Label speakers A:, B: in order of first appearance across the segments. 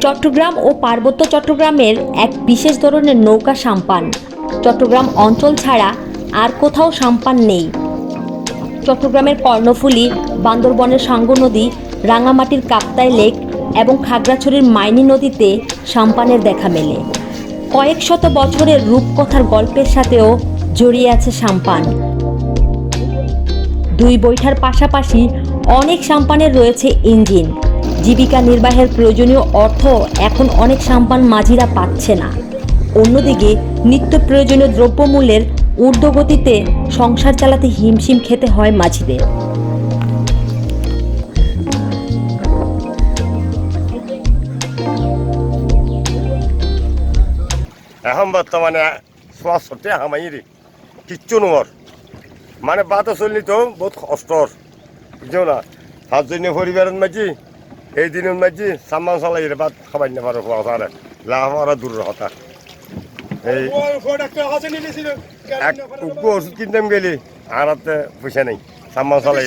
A: চট্টগ্রাম ও পার্বত্য চট্টগ্রামের এক বিশেষ ধরনের নৌকা সাম্পান। চট্টগ্রাম অঞ্চল ছাড়া আর কোথাও সাম্পান নেই। চট্টগ্রামের কর্ণফুলী, বান্দরবনের সাঙ্গ নদী, রাঙামাটির কাপ্তাই লেক এবং খাগড়াছড়ির মাইনি নদীতে সাম্পানের দেখা মেলে। কয়েক শত বছরের রূপকথার গল্পের সাথেও জড়িয়ে আছে সাম্পান। দুই বৈঠার পাশাপাশি অনেক সাম্পানের রয়েছে ইঞ্জিন। জীবিকা নির্বাহের প্রয়োজনীয় অর্থ এখন অনেক সাম্পান মাঝিরা পাচ্ছে না। অন্যদিকে, নিত্য প্রয়োজনীয় দ্রব্যমূল্যের ঊর্ধ্বগতিতে সংসার চালাতে হিমশিম খেতে হয় মাঝিদের।
B: এখন বর্তমানে সোয়াশটি হামাইরি কিচ্ছু নোর মানে বাতো চললি তো বহুত কষ্টর। বুঝছ না সাতজনীয় পরিবারের মাঝি এই দিনের মাঝি সাম্মান চালাই বাদ খাবার না পারো খাওয়া তারে লাভ আর দূরের কথা এই এক উগ্র ওষুধ কিনতাম গেলি আর হাতে পয়সা নেই। সাম্মান চালাই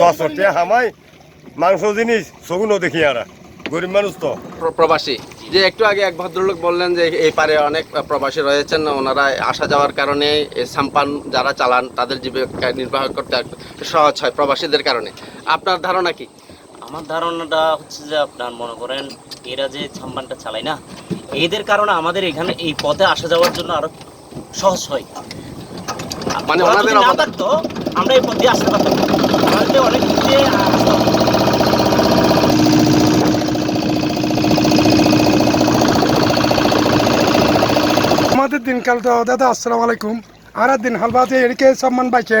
B: সোয়াশটি হামাই মাংস জিনিস সগুনও দেখি আর। গরিব মানুষ তো।
C: প্রবাসী। যে একটু আগে এক ভদ্রলোক বললেন যে এই পারে অনেক প্রবাসী রয়েছেন ওনারা আসা যাওয়ার কারণে এই সাম্পান যারা চালান তাদের জীবিকা নির্বাহ করতে সহজ হয় প্রবাসীদের কারণে। আপনার ধারণা কি?
D: আমার ধারণাটা হচ্ছে যে আপনার মনে করেন এরা যে ছাম্বানটা চালায় না এদের কারণে আমাদের এখানে এই পথে আসা যাওয়ার জন্য আরও সহজ হয়।
C: মানে ওনাদের
D: না থাকতো আমরা এই পথে আসতে পারতাম আমাদের অনেক
E: আমাদের দিনকাল তো দাদা আসসালামু আলাইকুম। আর দিন হালবাতে এদিকে সম্মান পাইছে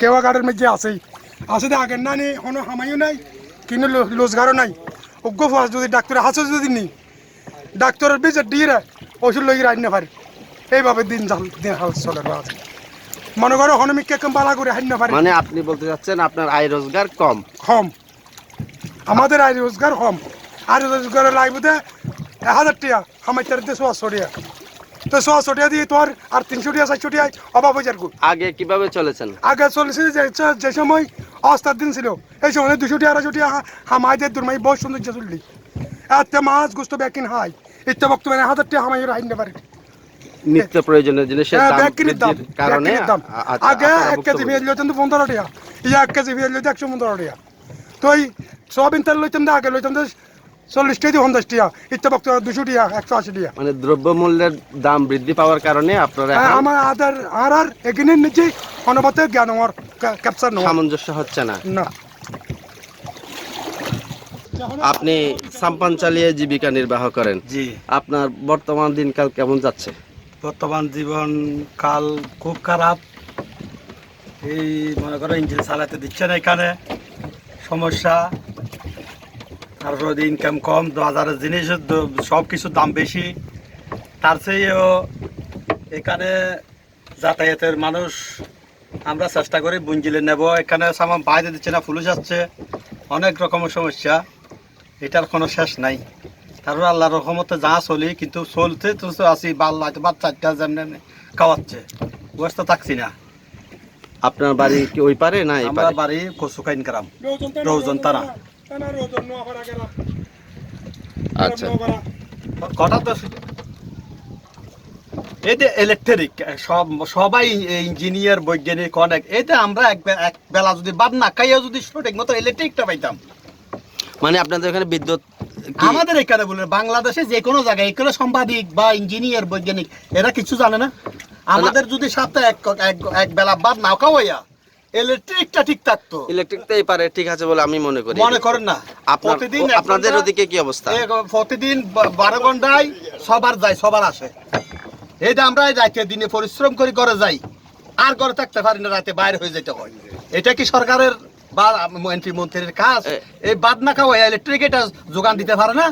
E: কেওয়া গাড়ির মধ্যে আছে আসলে আগের না নেই কোনো হামাইও নাই কিন্তু রোজগারও নাই। অজ্ঞ ফাস যদি ডাক্তারের হাসে যদি নি ডাক্তারের বেজে দিয়ে ওষুধ লই রাখি না পারি। এইভাবে দিন দিন হাল চলে আছে। মনে করো হনমিককে কম বালা করে হাইন না পারি।
C: মানে আপনি বলতে চাচ্ছেন আপনার আয় রোজগার কম?
E: কম। আমাদের আয় রোজগার কম। আর রোজগারের লাগবে এক হাজার টাকা হামাইতার দিয়ে সোয়াশো টাকা তো সোয়াশো টাকা দিয়ে তোর আর তিনশো টাকা চারশো টাকা অভাব হয়ে যার
C: আগে কীভাবে চলেছেন?
E: আগে চলেছে যে যে সময় অস্তার দিন ছিল এই সময় দুশো টাকা আড়াইশো টাকা হামাইদের দুর্মাই বহুত সৌন্দর্য চললি। এতে মাছ গুস্ত ব্যাকিন হাই ইত্যা বক্তব্য হাজার টাকা হামাই হাইন পারে
C: নিত্য প্রয়োজনীয় জিনিসের দাম কারণে
E: ব্যাকিনির দাম।
C: আ- আ-
E: আগে এক কেজি। পেঁয়াজ লইতাম তো পনেরো টাকা। ইয়া এক কেজি পেঁয়াজ লইতে একশো পনেরো টাকা। তো এই সোয়াবিন তেল লইতাম আগে লইতাম চল্লিশ টাকা পঞ্চাশ টাকা ইত্যা বক্তব্য দুশো টাকা একশো আশি টাকা
C: মানে দ্রব্যমূল্যের দাম বৃদ্ধি পাওয়ার কারণে আপনারা
E: হ্যাঁ, আমার আদার আর আর এখানে নিচে অনুপাতে জ্ঞান আমার ক্যাপচার
C: সামঞ্জস্য হচ্ছে না।
E: না।
C: আপনি সাম্পান চালিয়ে জীবিকা নির্বাহ করেন।
F: জি।
C: আপনার বর্তমান দিনকাল কেমন যাচ্ছে?
F: বর্তমান জীবন কাল খুব খারাপ। এই মনে করো ইঞ্জিন চালাতে দিচ্ছে না এখানে। সমস্যা। তারপর ইনকাম কম বাজারের জিনিসের সব কিছুর দাম বেশি। তার চেয়েও এখানে যাতায়াতের মানুষ আমরা চেষ্টা করি বুঞ্জিলে নেব। এখানে সামান বাইরে দিচ্ছে না পুলিশ যাচ্ছে অনেক রকমের সমস্যা। এটার কোনো শেষ নাই। তারপর আল্লাহর রহমতে যা চলি কিন্তু চলতে তো আছি বাল্লা বাচ্চাটা যেমন খাওয়াচ্ছে। ব্যস্ত থাকছি না।
C: আপনার বাড়ি কি ওই পারে না
F: আমরা বাড়ি কচুকাইন গ্রাম রৌজন তারা
C: আচ্ছা।
F: কথা তো এই ইলেকট্রিক সব সবাই ইঞ্জিনিয়ার বৈজ্ঞানিক অনেক। এতে আমরা এক এক বেলা যদি বাদ না খাইয়া যদি সঠিক মতো ইলেকট্রিকটা পাইতাম।
C: মানে আপনাদের এখানে বিদ্যুৎ
F: আমাদের এখানে বলে বাংলাদেশে যে কোনো জায়গায় এখানে সাংবাদিক বা ইঞ্জিনিয়ার বৈজ্ঞানিক এরা কিছু জানে না। আমাদের যদি সাথে এক এক- বেলা বাদ নাও খাওয়াইয়া ইলেকট্রিকটা ঠিক থাকতো।
C: ইলেকট্রিক তো এই পারে ঠিক আছে বলে আমি মনে করি।
F: মনে করেন না। প্রতিদিন
C: আপনাদের ওদিকে কি অবস্থা?
F: প্রতিদিন বারো ঘন্টায় সবার যায় সবার আসে। আমরা রাতে দিনে পরিশ্রম করে ঘরে যাই। আর ঘরে থাকতে পারি না রাতে বাইরে হয়ে যেতে হয়। এটা কি সরকারের বা মন্ত্রী মন্ত্রীর কাজ? এই বাদ না খাওয়া ইলেকট্রিক এটা যোগান দিতে পারে না?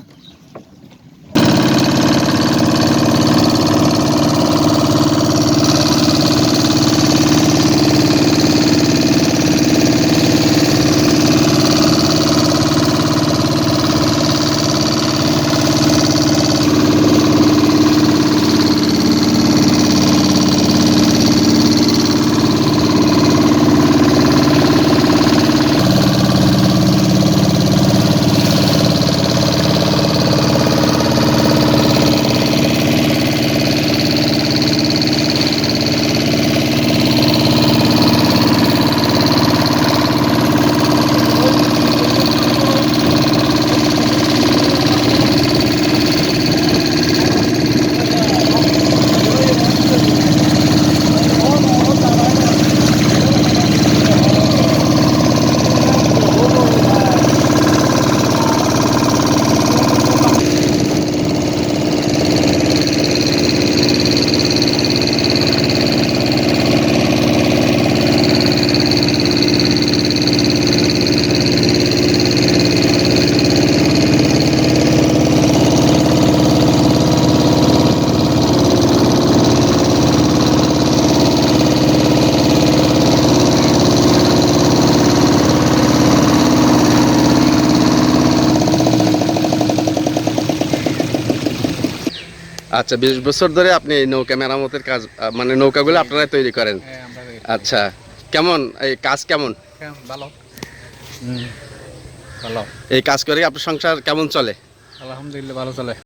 C: আচ্ছা বিশ বছর ধরে আপনি এই নৌকা মেরামতের কাজ মানে নৌকাগুলো আপনারাই তৈরি করেন? আচ্ছা কেমন? এই কাজ কেমন?
G: ভালো। ভালো।
C: এই কাজ করে আপনার সংসার কেমন চলে?
G: আলহামদুলিল্লাহ ভালো চলে।